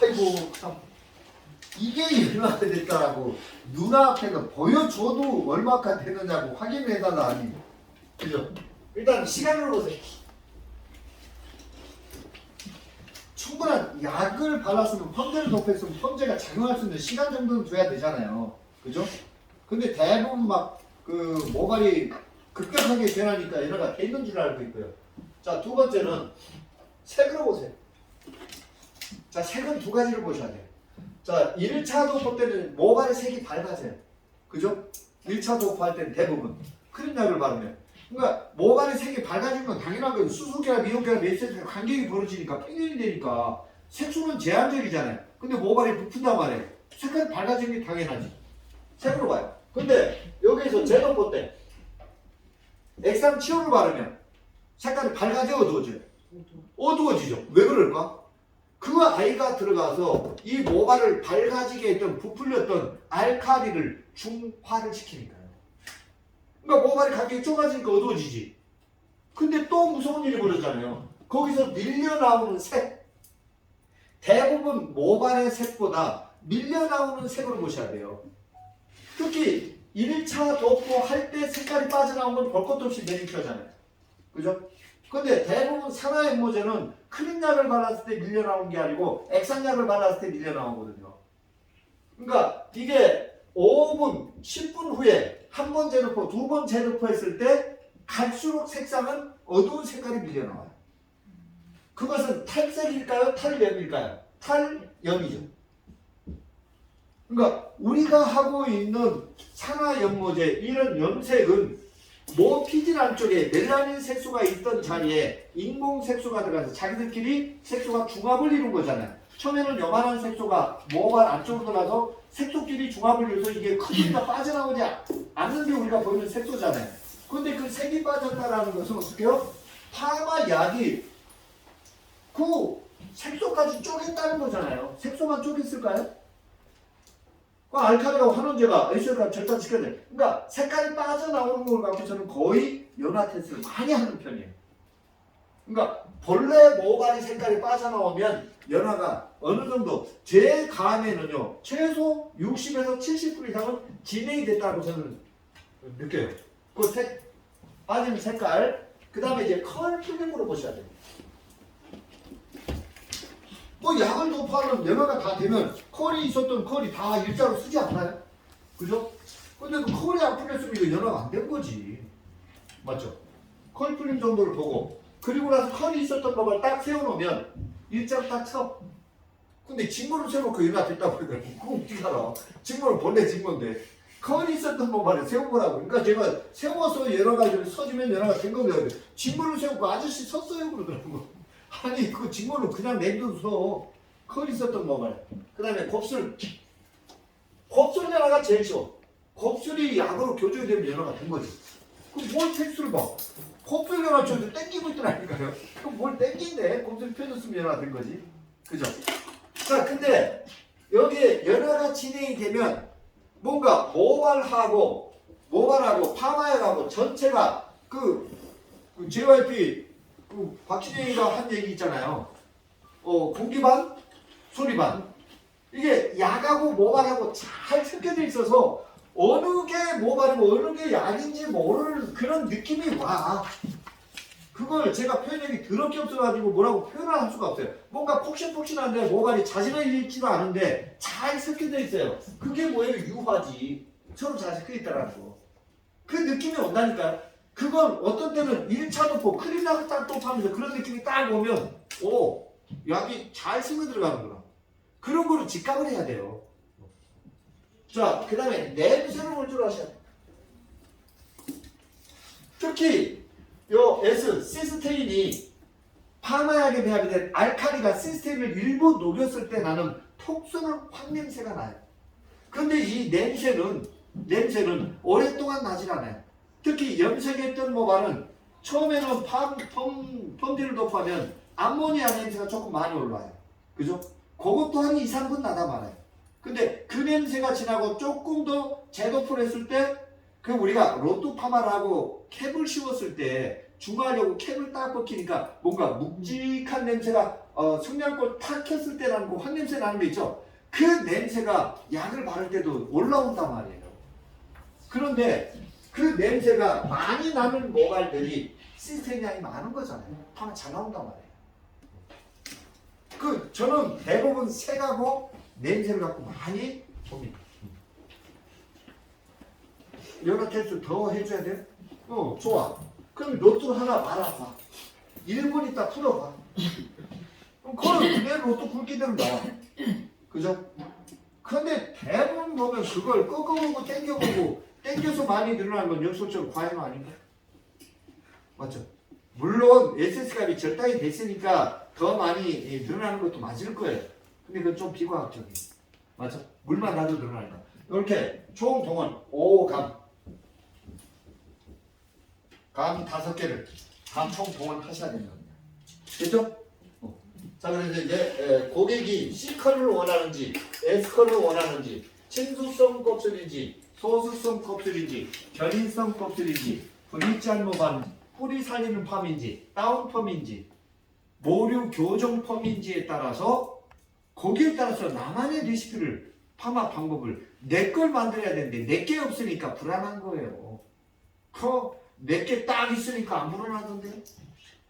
아이고 참. 이게 얼마나 됐다라고 눈앞에서 보여줘도 얼마가 되느냐고 확인해달라 아니. 그죠? 일단 시간을 보세요. 충분한 약을 발랐으면 펌제를 덮였으면 펌제가 작용할 수 있는 시간 정도는 줘야 되잖아요. 그죠? 근데 대부분 막 그 모발이 급격하게 변하니까 얘네가 돼 있는 줄 알고 있고요. 자 두 번째는 색으로 보세요 자, 색은 두 가지를 보셔야 돼요. 자, 1차 도포 때는 모발의 색이 밝아져요. 그죠? 1차 도포할 때는 대부분 크림약을 바르면. 그러니까 모발의 색이 밝아지는 건 당연한 거예요. 수소계와 미온계와 메시지가 간격이 벌어지니까 팽현이 되니까 색소는 제한적이잖아요. 근데 모발이 부푼단 말이에요. 색깔이 밝아지는 게 당연하지. 색으로 봐요. 근데 여기서 제도포 때 액상 치오를 바르면 색깔이 밝아져 어두워져요. 어두워지죠. 왜 그럴까? 그 아이가 들어가서 이 모발을 밝아지게 했던 부풀렸던 알카리를 중화를 시키니까요. 그러니까 모발이 간격이 좁아지니까 어두워지지. 근데 또 무서운 일이 벌어지잖아요. 거기서 밀려 나오는 색. 대부분 모발의 색보다 밀려 나오는 색으로 보셔야 돼요. 특히 1차 도포 할 때 색깔이 빠져나온 건 볼 것도 없이 매니큐어잖아요. 그죠? 근데 대부분 산화앰모제는 크림약을 발랐을 때 밀려 나온 게 아니고 액상약을 발랐을 때 밀려 나오거든요. 그러니까 이게 5분, 10분 후에 한번 제르포, 두번 제르포 했을 때 갈수록 색상은 어두운 색깔이 밀려 나와요. 그것은 탈색일까요? 탈염일까요? 탈염이죠. 그러니까 우리가 하고 있는 산화연모제 이런 염색은 모 피질 안쪽에 멜라닌 색소가 있던 자리에 인공 색소가 들어가서 자기들끼리 색소가 중합을 이룬 거잖아요. 처음에는 요만한 색소가 모발 안쪽으로 들어가서 색소끼리 중합을 이루어서 이게 크기가 빠져나오지 않는 게 우리가 보이는 색소잖아요. 근데 그 색이 빠졌다라는 것은 어떻게요? 파마 약이 그 색소까지 쪼갰다는 거잖아요. 색소만 쪼갰을까요? 그 알칼리가 환원제가 에스가 절단시켜야 돼. 그러니까 색깔이 빠져나오는 걸 갖고 저는 거의 연화 테스트를 많이 하는 편이에요. 그러니까 본래 모발이 색깔이 빠져나오면 연화가 어느 정도 제 감에는요 최소 60에서 70% 이상은 진행이 됐다고 저는 느껴요. 그 색 빠진 색깔 그 다음에 이제 컬 필름으로 보셔야 돼요. 뭐 약을 도포하면 연화가 다 되면 컬이 있었던 컬이 다 일자로 쓰지 않나요? 그죠? 근데 그 컬이 안 풀렸으면 이거 연화가 안 된 거지. 맞죠? 컬 풀림 정도를 보고 그리고 나서 컬이 있었던 것을 딱 세워놓으면 일자로 딱 쳐. 근데 직모를 세워놓고 연화 됐다고 그러더라고. 그거 어떻게 알아? 직모는 본래 직모인데 컬이 있었던 모발을 세워보라고. 그러니까 제가 세워서 연화가 좀 서지면 연화가 된 거거든요. 직모를 세우고 아저씨 섰어요 그러더라고. 아니 그 직모는 그냥 내둬서 컬 있었던 모발. 그 다음에 곱슬. 곱슬 연화가 제일 쉬워. 곱슬이 약으로 교조되면 연화가 된 거지. 그럼 뭘 텍스트를 봐? 곱슬 연화 저도 땡기고 있더라니까요. 그럼 뭘 땡긴데? 곱슬 펴줬으면 연화가 된 거지. 그죠? 자, 근데 여기에 연화가 진행이 되면 뭔가 모발하고 모발하고 파마약하고 전체가 그, 그 JYP 그 박진영이가 한 얘기 있잖아요. 어, 공기 반, 소리 반. 이게 약하고 모발하고 잘 섞여져 있어서 어느 게 모발이고 어느 게 약인지 모르는 그런 느낌이 와. 그걸 제가 표현력이 더럽게 없어가지고 뭐라고 표현을 할 수가 없어요. 뭔가 폭신폭신한데 모발이 자신을 잃지도 않은데 잘 섞여져 있어요. 그게 뭐예요? 유화지. 서로 잘 섞여 있다라는 거. 그 느낌이 온다니까요. 그건 어떤 때는 1차 도포, 딱 도포하면서 그런 느낌이 딱 오면, 오, 약이 잘 스며 들어가는구나. 그런 거를 직감을 해야 돼요. 자, 그 다음에 냄새를 볼줄 아셔야 돼요. 특히, 요 S, 시스테인이 파마약에 배합이 된 알칼리가 시스테인을 일부 녹였을 때 나는 톡 쏘는 확 냄새가 나요. 근데 이 냄새는, 냄새는 오랫동안 나질 않아요. 특히 염색했던 모발은 처음에는 펌, 펌, 펌디를 도포하면 암모니아 냄새가 조금 많이 올라와요. 그죠? 그것도 한 2, 3분 나다 말아요. 근데 그 냄새가 지나고 조금 더 재도포를 했을 때, 그 우리가 로또 파마를 하고 캡을 씌웠을 때 중화하려고 캡을 딱 벗기니까 뭔가 묵직한 냄새가 어, 성냥꽃 탁 켰을 때 나는 그 황냄새 나는 거 있죠. 그 냄새가 약을 바를 때도 올라온단 말이에요. 그런데 그 냄새가 많이 나는 모발들이 시스템량이 많은 거잖아요. 파마 잘 나온단 말이에요. 그 저는 대부분 색하고 냄새를 갖고 많이 봅니다. 연화 테스트 더 해줘야 돼? 어, 좋아. 그럼 로또 하나 말아봐. 1분 있다 풀어봐. 그럼 내 로또 굵기대로 나와. 그죠? 근데 대부분 보면 그걸 꺾어보고 땡겨보고 땡겨서 많이 늘어나는 건 연소적으로 과잉 아닌가? 맞죠? 물론 SS값이 절단이 됐으니까 더 많이 예, 늘어나는 것도 맞을 거예요. 근데 그건 좀 비과학적이에요. 맞죠? 물만 나도 늘어나니까. 이렇게 총 동원 5감. 감 다섯 개를 감 총 동원 하셔야 되는 겁니다. 됐죠? 어. 자, 그래서 이제 에, 고객이 C컬을 원하는지 S컬을 원하는지 친수성 껍질인지 소수성 껍질인지 견인성 껍질인지 브릿지한 모반 뿌리 살리는 펌인지 다운 펌인지 모류 교정 펌인지에 따라서 거기에 따라서 나만의 레시피를 파마 방법을 내 걸 만들어야 되는데 내게 없으니까 불안한 거예요. 그 내게 딱 있으니까 안 불안하던데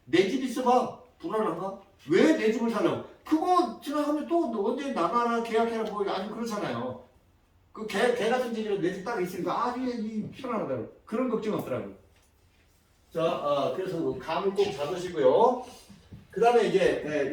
내 집 있어봐 불안한가? 왜 내 집을 살라고? 그거 지나가면 또 언제 나가라 계약해라 뭐 아니 그렇잖아요. 그 개, 개 같은 집이라 내집딱 있으니까 아주 이 편안하다고 그런 걱정 없더라고. 자, 아, 그래서 그 감을 꼭 잡으시고요. 그 다음에 이제 예,